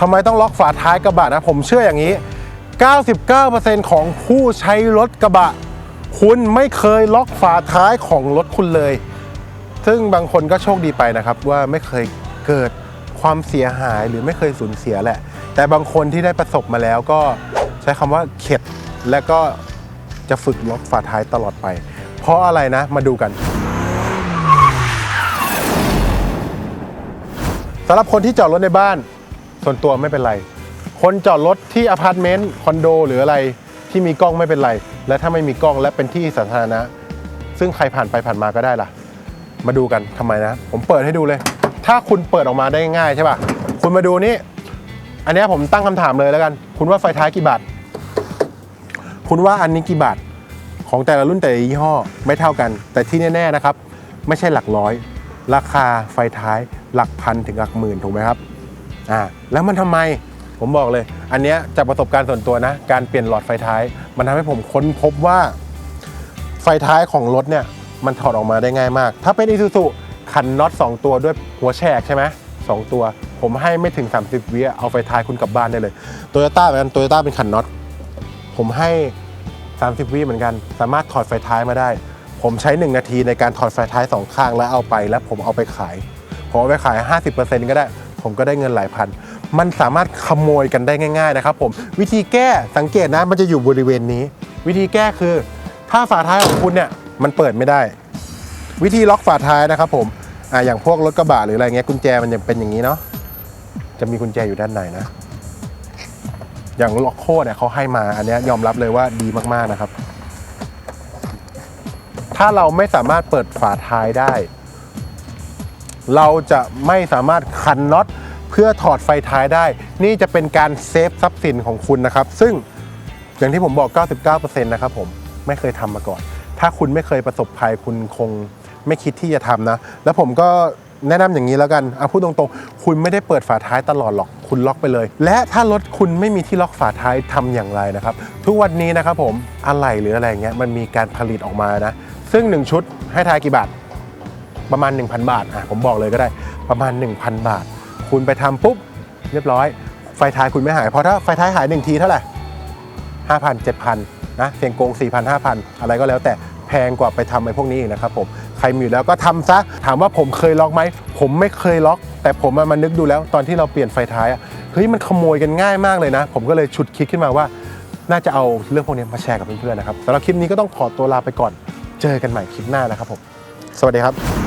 ทำไมต้องล็อกฝาท้ายกระบะนะ ผมเชื่ออย่างนี้ 99%ของผู้ใช้รถกระบะ คุณไม่เคยล็อกฝาท้ายของรถคุณเลย ซึ่งบางคนก็โชคดีไปนะครับว่าไม่เคยเกิดความเสียหายหรือไม่เคยสูญเสียแหละ แต่บางคนที่ได้ประสบมาแล้วก็ใช้คำว่าเข็ด และก็จะฝึกล็อกฝาท้ายตลอดไป เพราะอะไรนะมาดูกันสำหรับคนที่จอดรถในบ้าน ส่วนตัวไม่เป็นไร คนจอดรถที่อพาร์ตเมนต์คอนโดหรืออะไรที่มีกล้องไม่เป็นไร และถ้าไม่มีกล้องและเป็นที่สาธารณะ ซึ่งใครผ่านไปผ่านมาก็ได้ล่ะ มาดูกันทำไมนะ ผมเปิดให้ดูเลย ถ้าคุณเปิดออกมาได้ง่ายใช่ป่ะคุณมาดูนี่อันนี้ผมตั้งคำถามเลยแล้วกัน คุณว่าไฟท้ายกี่บาทคุณว่าอันนี้กี่บาทของแต่ละรุ่นแต่ละยี่ห้อไม่เท่ากัน แต่ที่แน่ๆนะครับ ไม่ใช่หลักร้อย ราคาไฟท้ายหลักพันถึงหลักหมื่นถูกไหมครับ อ่าแล้วมันทำไมผมบอกเลย อันเนี้ยจากประสบการณ์ส่วนตัวนะ การเปลี่ยนหลอดไฟท้าย มันทำให้ผมค้นพบว่า ไฟท้ายของรถเนี่ย มันถอดออกมาได้ง่ายมาก ถ้าเป็นอีซูซูขันน็อต2ตัวด้วยหัวแฉกใช่ไหมสองตัว ผมให้ไม่ถึง 30วิเอาไฟท้ายคุณกลับบ้านได้เลยโตโยต้าเหมือนกันโตโยต้าเป็นขันน็อตผมให้ 30วิเหมือนกัน สามารถถอดไฟท้ายมาได้ ผมใช้ 1 นาทีในการถอดไฟท้ายสองข้างแล้วเอาไป แล้วผมเอาไปขายผมเอาไปขาย 50%ก็ได้ ผมก็ได้เงินหลายพัน มันสามารถขโมยกันได้ง่าย ๆ นะครับ ผมวิธีแก้สังเกตนะมันจะอยู่บริเวณนี้ วิธีแก้คือ ถ้าฝาท้ายของคุณเนี่ยมันเปิดไม่ได้ วิธีล็อกฝาท้ายนะครับ ผมอ่าอย่างพวกรถกระบะหรืออะไรเงี้ยกุญแจมันจะเป็นอย่างนี้เนาะจะมีกุญแจอยู่ด้านในนะ อย่างล็อกโคเนี่ยเขาให้มาอันนี้ยอมรับเลยว่าดีมากๆนะครับ ถ้าเราไม่สามารถเปิดฝาท้ายได้ เราจะไม่สามารถขันน็อตเพื่อถอดไฟท้ายได้ นี่จะเป็นการเซฟทรัพย์สินของคุณนะครับ ซึ่งอย่างที่ผมบอก 99%นะครับผมไม่เคยทำมาก่อน ถ้าคุณไม่เคยประสบภัยคุณคงไม่คิดที่จะทำนะ แล้วผมก็แนะนำอย่างนี้แล้วกันเอาพูดตรงๆ คุณไม่ได้เปิดฝาท้ายตลอดหรอก คุณล็อกไปเลย และถ้ารถคุณไม่มีที่ล็อกฝาท้ายทำอย่างไรนะครับ ทุกวันนี้นะครับผมอะไหล่หรืออะไรเงี้ยมันมีการผลิตออกมานะ ซึ่งหนึ่งชุดให้ทายกี่บาท ประมาณ 1,000 บาทอะผมบอกเลยก็ได้ประมาณ 1,000 บาท คุณไปทำปุ๊บเรียบร้อย ไฟท้ายคุณไม่หาย เพราะถ้าไฟท้ายหายหนึ่งทีเท่าไหร่5,000 7,000นะเสียงโกง 4,000 5,000 อะไรก็แล้วแต่แพงกว่าไปทำไอ้พวกนี้นะครับผมใครมีอยู่แล้วก็ทำซะถามว่าผมเคยล็อกไหมผมไม่เคยล็อก แต่ผมมานึกดูแล้วตอนที่เราเปลี่ยนไฟท้ายอะเฮ้ยมันขโมยกันง่ายมากเลยนะ ผมก็เลยฉุดคิดขึ้นมาว่า น่าจะเอาเรื่องพวกนี้มาแชร์กับเพื่อนๆนะครับสำหรับคลิปนี้ก็ต้องขอตัวลาไปก่อนเจอกันใหม่คลิปหน้านะครับผมสวัสดีครับ